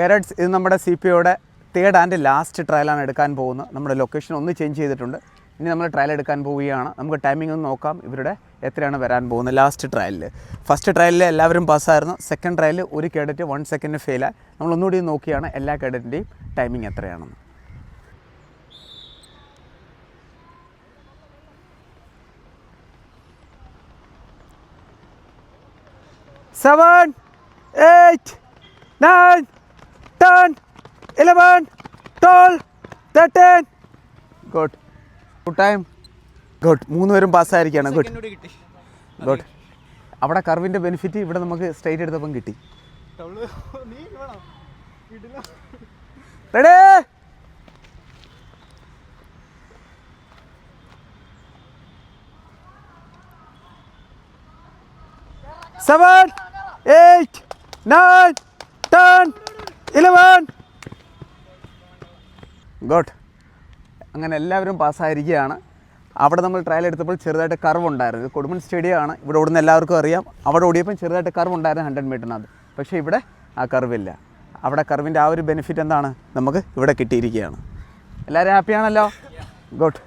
കേരറ്റ്സ് ഇത് നമ്മുടെ C P ഒയുടെ തേർഡ് ആൻഡ് ലാസ്റ്റ് ട്രയലാണ് എടുക്കാൻ പോകുന്നത്. നമ്മുടെ ലൊക്കേഷൻ ഒന്ന് ചേഞ്ച് ചെയ്തിട്ടുണ്ട്. ഇനി നമ്മൾ ട്രയൽ എടുക്കാൻ പോവുകയാണ്. നമുക്ക് ടൈമിംഗ് ഒന്ന് നോക്കാം ഇവരുടെ എത്രയാണ് വരാൻ പോകുന്നത് ലാസ്റ്റ് ട്രയലിൽ ഫസ്റ്റ് ട്രയലിൽ എല്ലാവരും പാസ്സായിരുന്നു സെക്കൻഡ് ട്രയലിൽ ഒരു കേഡറ്റ് വൺ സെക്കൻഡ് ഫെയിലായി നമ്മൾ ഒന്നുകൂടി നോക്കിയാണ് എല്ലാ കേഡറ്റിന്റെയും ടൈമിംഗ് എത്രയാണെന്ന്. Seven eight nine ten eleven twelve thirteen good good time good മൂന്ന് പേരും പാസ്സായിരിക്കുകയാണ്. ഗുഡ് ഗുഡ് അവിടെ കർവിന്റെ ബെനിഫിറ്റ് ഇവിടെ നമുക്ക് സ്ട്രൈറ്റ് എടുത്തപ്പം കിട്ടി. Ready seven eight nine ten eleven! Good അങ്ങനെ എല്ലാവരും പാസ്സായിരിക്കുകയാണ്. അവിടെ നമ്മൾ ട്രയൽ എടുത്തപ്പോൾ ചെറുതായിട്ട് കർവ് ഉണ്ടായിരുന്നു. കൊടുമൺ സ്റ്റേഡിയം ആണ്. ഇവിടെ ഓടുന്ന എല്ലാവർക്കും അറിയാം. അവിടെ ഓടിയപ്പോൾ ചെറുതായിട്ട് കർവ് ഉണ്ടായിരുന്നു ഹൺഡ്രഡ് മീറ്ററിനകത്ത് പക്ഷേ ഇവിടെ ആ കർവില്ല അവിടെ കർവിന്റെ ആ ഒരു ബെനിഫിറ്റ് എന്താണ്? നമുക്ക് ഇവിടെ കിട്ടിയിരിക്കുകയാണ്. എല്ലാവരും ഹാപ്പിയാണല്ലോ ഗുഡ്